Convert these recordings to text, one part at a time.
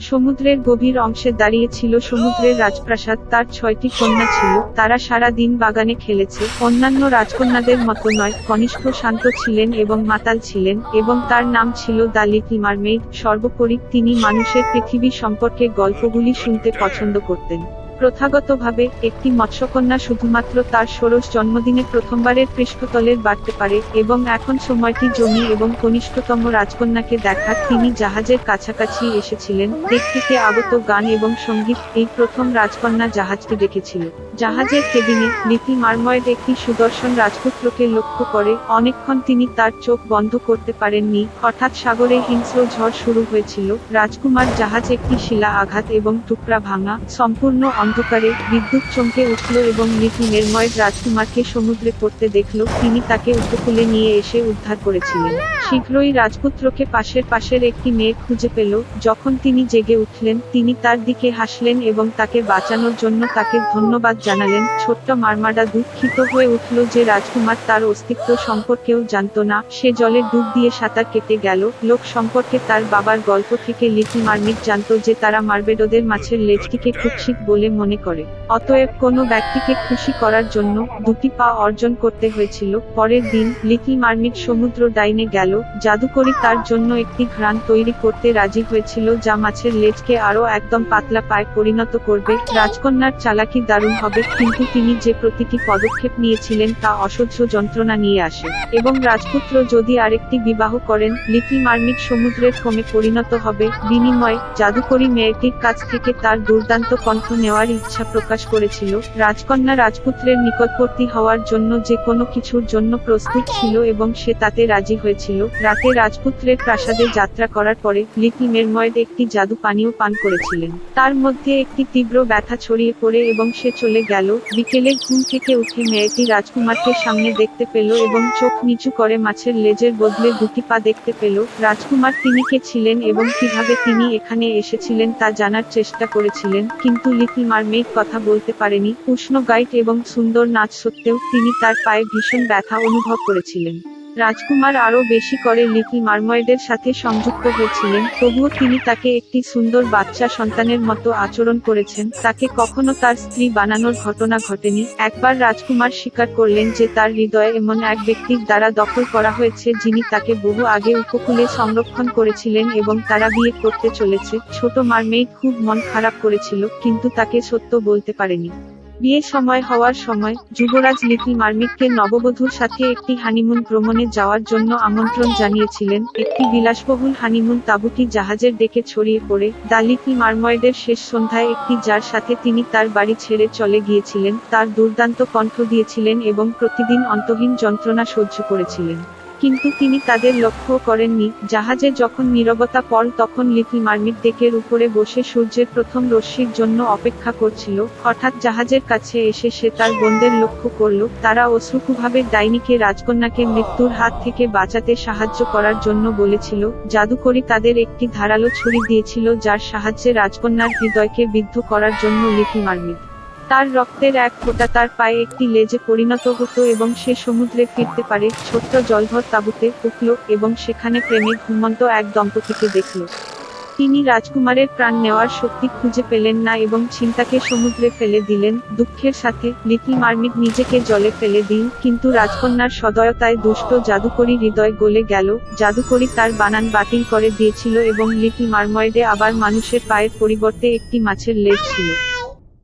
সমুদ্রের গভীর অংশে দাঁড়িয়ে ছিল সমুদ্রের রাজপ্রাসাদ, তার ছয়টি কন্যা ছিল। তারা সারা দিন বাগানে খেলেছে। অন্যান্য রাজকন্যাদের মতো নয়, কনিষ্ঠ শান্ত ছিলেন এবং মাতাল ছিলেন এবং তার নাম ছিল দালিক মারমেইড সর্বোপরি তিনি মানুষের পৃথিবী সম্পর্কে গল্পগুলি শুনতে পছন্দ করতেন। প্রথাগতভাবে, একটি মৎস্যকন্যা শুধুমাত্র তার ষোড়শ জন্মদিনে প্রথমবারের পৃষ্ঠতলের বাড়তে পারে, এবং এখন সময়টি জমি এবং কনিষ্ঠতম রাজকন্যাকে দেখার তিনি জাহাজের কাছাকাছি এসেছিলেন দিক থেকে আগত গান এবং সংগীত, এই প্রথম রাজকন্যা জাহাজটি দেখেছিল। জাহাজের কেবিনে লিপি মারময়েড একটি সুদর্শন রাজপুত্রকে লক্ষ্য করে অনেকক্ষণ তিনি তার চোখ বন্ধ করতে পারেননি। হঠাৎ সাগরে হিংস্র ঝড় শুরু হয়েছিল। রাজকুমার জাহাজ একটি শিলা আঘাত এবং টুকরা ভাঙা, সম্পূর্ণ অন্ধকারে বিদ্যুৎ চমকে উঠল এবং লিপি নির্ময়েড রাজকুমারকে সমুদ্রে পড়তে দেখল। তিনি তাকে উপকূলে নিয়ে এসে উদ্ধার করেছিলেন। শীঘ্রই রাজপুত্রকে পাশের পাশের একটি মেয়ে খুঁজে পেল। যখন তিনি জেগে উঠলেন, তিনি তার দিকে হাসলেন এবং তাকে বাঁচানোর জন্য তাকে ধন্যবাদ জানালেন, ছোট্ট মারমাডা দুঃখিত হয়ে উঠল যে রাজকুমার তার অস্তিত্ব সম্পর্কেও জানতো না, সে জলে ডুব দিয়ে সাঁতার কেটে গেল, লোক সম্পর্কে তার বাবার গল্প থেকে লিপি মার্মিক জানতো যে তারা মার্বেডোদের মাছের লেজটিকে কুৎসিত বলে মনে করে। অতএব কোনো ব্যক্তিকে খুশি করার জন্য দুটি পা অর্জন করতে হয়েছিল। পরের দিন লিটল মার্মিট সমুদ্র ডাইনে গেল, জাদুকরি তার জন্য একটি ঘ্রাণ তৈরি করতে রাজি হয়েছিল যা মাছের লেজকে আরও একদম পাতলা পায়ে পরিণত করবে। রাজকন্যার চালাকি দারুণ হবে কিন্তু তিনি যে প্রতিটি পদক্ষেপ নিয়েছিলেন তা অসহ্য যন্ত্রণা নিয়ে আসে। এবং রাজপুত্র যদি আরেকটি বিবাহ করেন লিটল মার্মিট সমুদ্রের কমে পরিণত হবে। বিনিময়ে, জাদুকরী মেয়েটির কাছ থেকে তার দুর্দান্ত কণ্ঠ নেওয়ার ইচ্ছা প্রকাশ করেছিল। রাজকন্যা রাজপুত্রের নিকটবর্তী হওয়ার জন্য যে কোনো কিছুর জন্য প্রস্তুত ছিল এবং সে তাতে রাজি হয়েছিল। রাতে রাজপুত্রের প্রাসাদে যাত্রা করার পরে লিটল মেরময়েড একটি জাদু পানীয় পান করেছিলেন। তার মধ্যে একটি তীব্র ব্যথা ছড়িয়ে পড়ে এবং সে চলে গেল, বিকেলে ঘুম থেকে উঠে মেয়েটি রাজকুমারকে সামনে দেখতে পেল এবং চোখ নিচু করে মাছের লেজের বদলে দুটি পা দেখতে পেল। রাজকুমার তিনি কে ছিলেন এবং কীভাবে তিনি এখানে এসেছিলেন তা জানার চেষ্টা করেছিলেন, কিন্তু লিটল মারমেইড কথা বলতে পারেনি। উষ্ণ গাইড এবং সুন্দর নাচ সত্ত্বেও তিনি তার পায়ে ভীষণ ব্যথা অনুভব করেছিলেন। রাজকুমার আরও বেশি করে লিটল মারময়েডের সাথে সংযুক্ত হয়েছিলেন, তবুও তিনি তাকে একটি সুন্দর বাচ্চা সন্তানের মতো আচরণ করেছেন, তাকে কখনো তার স্ত্রী বানানোর ঘটনা ঘটেনি, একবার রাজকুমার স্বীকার করলেন যে তার হৃদয়ে এমন এক ব্যক্তির দ্বারা দখল করা হয়েছে যিনি তাকে বহু আগে উপকূলে সংরক্ষণ করেছিলেন এবং তারা বিয়ে করতে চলেছে, ছোট মারমেইড খুব মন খারাপ করেছিল, কিন্তু তাকে সত্য বলতে পারেনি। বিয়ে সময় হওয়ার সময় যুবরাজ লিটল মার্মিককে নববধূর সাথে একটি হানিমুন ভ্রমণে যাওয়ার জন্য আমন্ত্রণ জানিয়েছিলেন। একটি বিলাসবহুল হানিমুন তাঁবুটি জাহাজের ডেকে ছড়িয়ে পড়ে। দা লিটল মারময়েডের শেষ সন্ধ্যায় একটি যার সাথে তিনি তার বাড়ি ছেড়ে চলে গিয়েছিলেন। তার দুর্দান্ত কণ্ঠ দিয়েছিলেন এবং প্রতিদিন অন্তহীন যন্ত্রণা সহ্য করেছিলেন। কিন্তু তিনি তাদের লক্ষ্য করেননি। জাহাজে যখন নীরবতা পল তখন লিটল মার্মিট ডেকের উপরে বসে সূর্যের প্রথম রশ্মির জন্য অপেক্ষা করছিল। হঠাৎ জাহাজের কাছে এসে সে তার বোনদের লক্ষ্য করল। তারা অশ্রুকুভাবে ডাইনিকে রাজকন্যাকে মৃত্যুর হাত থেকে বাঁচাতে সাহায্য করার জন্য বলেছিল। জাদুকরি তাদের একটি ধারালো ছুরি দিয়েছিল, যার সাহায্যে রাজকন্যার হৃদয়কে বিদ্ধ করার জন্য লিটল মার্মিট তার রক্তের এক ফোঁটা তার পায়ে একটি লেজে পরিণত হতো এবং সে সমুদ্রে ফিরতে পারে, ছোট্ট জলভর তাঁবুতে উঠল এবং সেখানে প্রেমে ঘুমন্ত এক দম্পতিকে দেখল। তিনি রাজকুমারের প্রাণ নেওয়ার শক্তি খুঁজে পেলেন না এবং চিন্তাকে সমুদ্রে ফেলে দিলেন। দুঃখের সাথে লিটল মার্মিট নিজেকে জলে ফেলে দিন, কিন্তু রাজকন্যার সদয়তায় দুষ্ট জাদুকরি হৃদয় গলে গেল। জাদুকরি তার বানান বাতিল করে দিয়েছিল এবং লিটল মারময়েডে আবার মানুষের পায়ের পরিবর্তে একটি মাছের লেজ ছিল।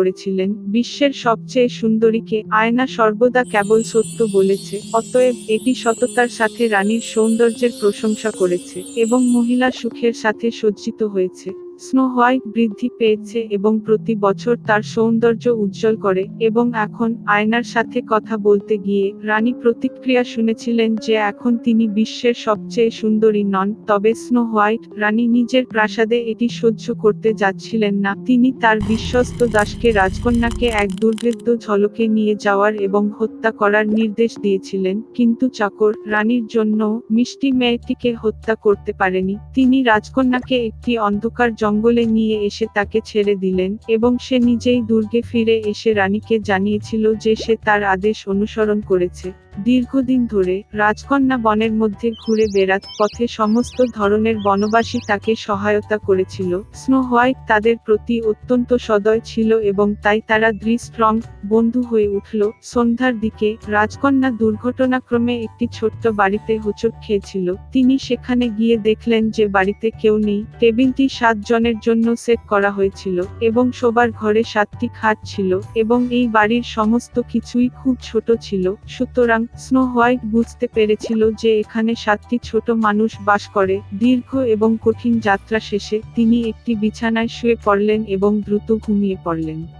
করেছিলেন। বিশ্বের সবচেয়ে সুন্দরীকে আয়না সর্বদা কেবল সত্য বলেছে, অতএব এটি সততার সাথে রানীর সৌন্দর্যের প্রশংসা করেছে এবং মহিলা সুখের সাথে সজ্জিত হয়েছে। স্নো হোয়াইট বৃদ্ধি পেয়েছে এবং প্রতি বছর তার সৌন্দর্য উজ্জ্বল করে এবং এখন আয়নার সাথে কথা বলতে গিয়ে রানী প্রতিক্রিয়া শুনেছিলেন যে এখন তিনি বিশ্বের সবচেয়ে সুন্দরী নন, তবে স্নো হোয়াইট রানী নিজের প্রাসাদে এটি সহ্য করতে যাচ্ছিলেন না। তিনি তার বিশ্বস্ত দাসকে রাজকন্যাকে এক দুর্ভেদ্য ঝলকে নিয়ে যাওয়ার এবং হত্যা করার নির্দেশ দিয়েছিলেন, কিন্তু চাকর রানীর জন্য মিষ্টি মেয়েটিকে হত্যা করতে পারেনি। তিনি রাজকন্যাকে একটি অন্ধকার জঙ্গলে নিয়ে এসে তাকে ছেড়ে দিলেন এবং সে নিজেই দুর্গে ফিরে এসে রানীকে জানিয়েছিল যে সে তার আদেশ অনুসরণ করেছে। দীর্ঘদিন ধরে রাজকন্যা বনের মধ্যে ঘুরে বেড়াত পথে সমস্ত ধরনের বনবাসী তাকে সহায়তা করেছিল। স্নো হোয়াইট তাদের প্রতি অত্যন্ত সদয় ছিল এবং তাই তারা দৃষ্ট্রং বন্ধু হয়ে উঠল। সন্ধ্যার দিকে রাজকন্যা দুর্ঘটনাক্রমে একটি ছোট্ট বাড়িতে হোঁচট খেয়েছিল। তিনি সেখানে গিয়ে দেখলেন যে বাড়িতে কেউ নেই। টেবিলটি সাত জনের জন্য সেট করা হয়েছিল এবং শোবার ঘরে সাতটি খাট ছিল এবং এই বাড়ির সমস্ত কিছুই খুব ছোট ছিল। সুতরাং স্নো হোয়াইট বুঝতে পেরেছিল যে এখানে সাতটি ছোট মানুষ বাস করে। দীর্ঘ এবং কঠিন যাত্রা শেষে তিনি একটি বিছানায় শুয়ে পড়লেন এবং দ্রুত ঘুমিয়ে পড়লেন।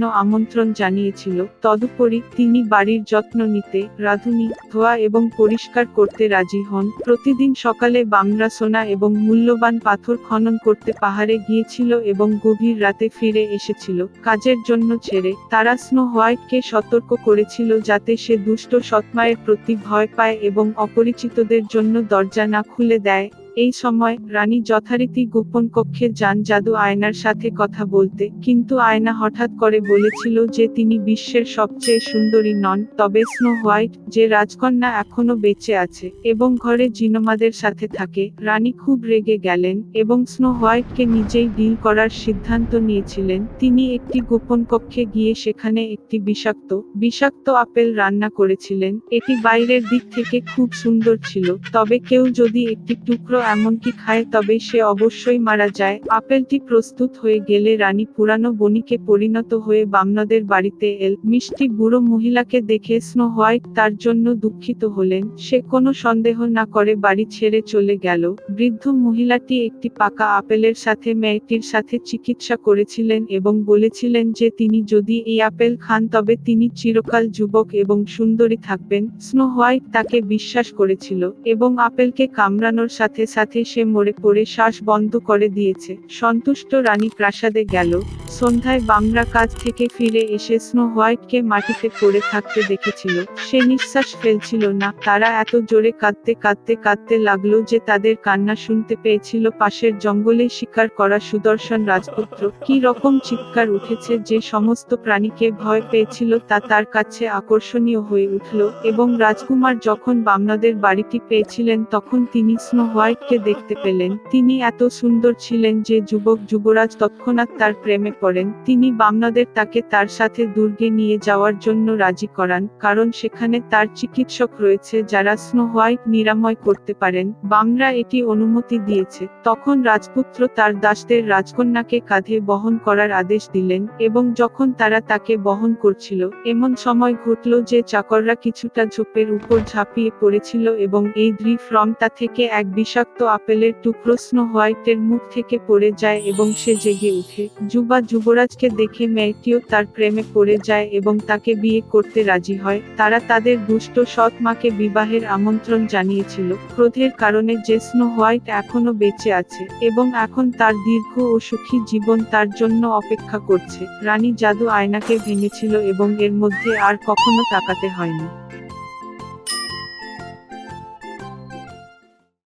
আমন্ত্রণ জানিয়েছিল। তদুপরি তিনি বাড়ির যত্ন নিতে রাঁধুনি, ধোয়া এবং পরিষ্কার করতে রাজি হন। প্রতিদিন সকালে বামরা সোনা এবং মূল্যবান পাথর খনন করতে পাহাড়ে গিয়েছিল এবং গভীর রাতে ফিরে এসেছিল। কাজের জন্য ছেড়ে তারা স্নো হোয়াইটকে সতর্ক করেছিল যাতে সে দুষ্ট সৎমায়ের প্রতি ভয় পায় এবং অপরিচিতদের জন্য দরজা না খুলে দেয়। এই সময় রানী যথারীতি গোপন কক্ষে যান জাদু আয়নার সাথে কথা বলতে। কিন্তু আয়না হঠাৎ করে বলেছিল যে তিনি বিশ্বের সবচেয়ে সুন্দরী নন, তবে স্নো হোয়াইট, যে রাজকন্যা এখনও বেঁচে আছে এবং ঘরে জিনোমাদের সাথে থাকে, রানী খুব রেগে গেলেন এবং স্নো হোয়াইটকে নিজেই ডিল করার সিদ্ধান্ত নিয়েছিলেন। তিনি একটি গোপন কক্ষে গিয়ে সেখানে একটি বিষাক্ত বিষাক্ত আপেল রান্না করেছিলেন। এটি বাইরের দিক থেকে খুব সুন্দর ছিল, তবে কেউ যদি একটি টুকরো এমনকি খায় তবে সে অবশ্যই মারা যায়। আপেলটি প্রস্তুত হয়ে গেলে রানী পুরানো বনিকে পরিণত হয়ে বামনদের বাড়িতে এল। মিষ্টি বুড়ো মহিলাকে দেখে স্নো হোয়াইট তার জন্য দুঃখিত হলেন। সে কোনো সন্দেহ না করে বাড়ি ছেড়ে চলে গেল। বৃদ্ধ মহিলাটি একটি পাকা আপেলের সাথে মেয়েটির সাথে চিকিৎসা করেছিলেন এবং বলেছিলেন যে তিনি যদি এই আপেল খান তবে তিনি চিরকাল যুবক এবং সুন্দরী থাকবেন। স্নো হোয়াইট তাকে বিশ্বাস করেছিল এবং আপেলকে কামড়ানোর সাথে সাথে সে মরে পড়ে শ্বাস বন্ধ করে দিয়েছে। সন্তুষ্ট রানী প্রাসাদে গেল। সন্ধ্যায় বামরা কাজ থেকে ফিরে এসে স্নো হোয়াইটকে মাটিতে পড়ে থাকতে দেখেছিল। সে নিঃশ্বাস ফেলছিল না। তারা এত জোরে কাঁদতে কাঁদতে কাঁদতে লাগল যে তাদের কান্না শুনতে পেয়েছিল পাশের জঙ্গলে শিকার করা সুদর্শন রাজপুত্র। কি রকম চিৎকার উঠেছে যে সমস্ত প্রাণীকে ভয় পেয়েছিল তা তার কাছে আকর্ষণীয় হয়ে উঠল এবং রাজকুমার যখন বামনাদের বাড়িটি পেয়েছিলেন তখন তিনি স্নো হোয়াইটকে দেখতে পেলেন। তিনি এত সুন্দর ছিলেন যে যুবক যুবরাজ তৎক্ষণাৎ তার প্রেমে পড়েন। তিনি বামনাদের তাকে তার সাথে দুর্গে নিয়ে যাওয়ার জন্য রাজি করান, কারণ সেখানে তার চিকিৎসক রয়েছে যারা স্নো হোয়াইট নিরাময় করতে পারেন। বামরা এটি অনুমতি দিয়েছে। তখন রাজপুত্র তার দাসদের রাজকন্যাকে কাঁধে বহন করার আদেশ দিলেন এবং যখন তারা তাকে বহন করছিল, এমন সময় ঘটল যে চাকররা কিছুটা ঝোপের উপর ঝাঁপিয়ে পড়েছিল এবং এই দ্রিফ্রমটা থেকে এক বিষাক্ত আপেলের টুকরো স্নো হোয়াইটের মুখ থেকে পড়ে যায় এবং সে জেগে উঠে যুবা যুবরাজকে দেখে মেয়েটিও তার প্রেমে পড়ে যায় এবং তাকে বিয়ে করতে রাজি হয়। তারা তাদের দুষ্ট সৎ মাকে বিবাহের আমন্ত্রণ জানিয়েছিল। ক্রোধের কারণে যে স্নো হোয়াইট এখনও বেঁচে আছে এবং এখন তার দীর্ঘ ও সুখী জীবন তার জন্য অপেক্ষা করছে। রানী জাদু আয়নাকে ভেঙেছিল এবং এর মধ্যে আর কখনো তাকাতে হয়নি।